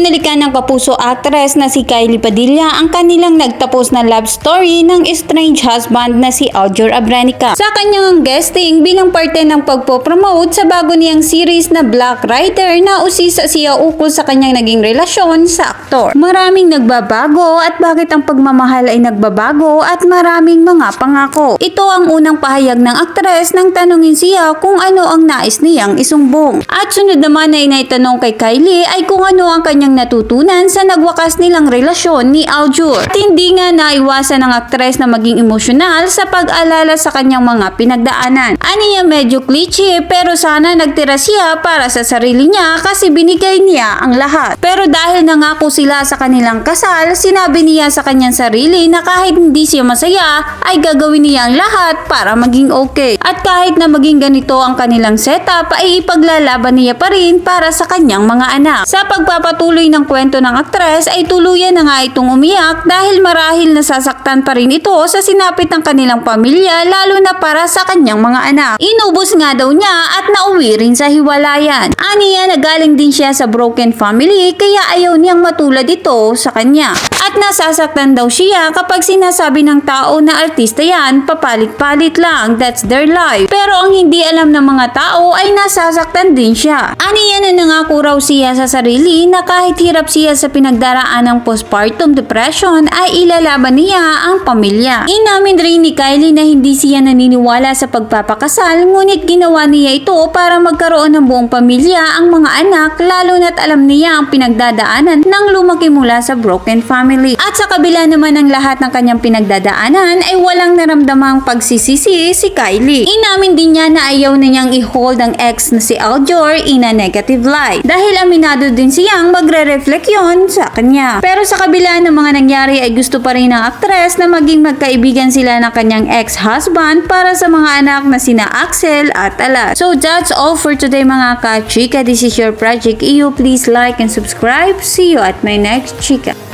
binalikan ng kapuso actress na si Kylie Padilla ang kanilang nagtapos na love story ng estranged husband na si Aljur Abranica. Sa kanyang guesting bilang parte ng pagpopromote sa bago niyang series na Black Rider na usisa siya ukol sa kanyang naging relasyon sa aktor. Maraming nagbabago at bakit ang pagmamahal ay nagbabago at maraming mga pangako. Ito ang unang pahayag ng aktres nang tanungin siya kung ano ang nais niyang isumbong. At sunod naman ay naitanong kay Kylie ay kung ano ang kanyang natutunan sa nagwakas nilang relasyon ni Aljur. At hindi nga naiwasan ng aktres na maging emosyonal sa pag-alala sa kanyang mga pinagdaanan. Aniya medyo cliche pero sana nagtira siya para sa sarili niya kasi binigay niya ang lahat. Pero dahil nangako sila sa kanilang kasal, sinabi niya sa kanyang sarili na kahit hindi siya masaya, ay gagawin niya ang lahat para maging okay. At kahit na maging ganito ang kanilang setup, ay ipaglalaban niya pa rin para sa kanyang mga anak. Sa pagpapatuloy ng kwento ng aktres, ay tuluyan na nga itong umiyak dahil marahil nasasaktan pa rin ito sa sinapit ng kanilang pamilya lalo na para sa kanyang mga anak. Inubos nga daw niya at nauwi rin sa hiwalayan. Aniya nagaling din siya sa broken family kaya ayaw niyang matulad ito sa kanya. At nasasaktan daw siya kapag sinasabi ng tao na artista yan, papalit-palit lang, that's their life. Pero ang hindi alam ng mga tao ay nasasaktan din siya. Aniya na nangako raw siya sa sarili na kahit hirap siya sa pinagdaraan ng postpartum depression ay ilalaban niya ang pamilya. Inamin rin ni Kylie na hindi siya naniniwala sa pagpapakasal ngunit ginawa niya ito para magkaroon ng buong pamilya ang mga anak lalo na't alam niya ang pinagdadaanan nang lumaki mula sa broken family. At sa kabila naman ng lahat ng kanyang pinagdadaanan ay walang naramdamang pagsisisi si Kylie. Inamin din niya na ayaw na niyang i-hold ang ex na si Aljor in a negative light dahil aminado din siyang magre-reflect yon sa kanya. Pero sa kabila ng mga nangyari ay gusto pa rin ng aktres na maging magkaibigan sila ng kanyang ex-husband para sa mga anak na sina Axel at Alat. So that's all for today mga ka-chika. This is your project. You please like and subscribe. See you at my next chika.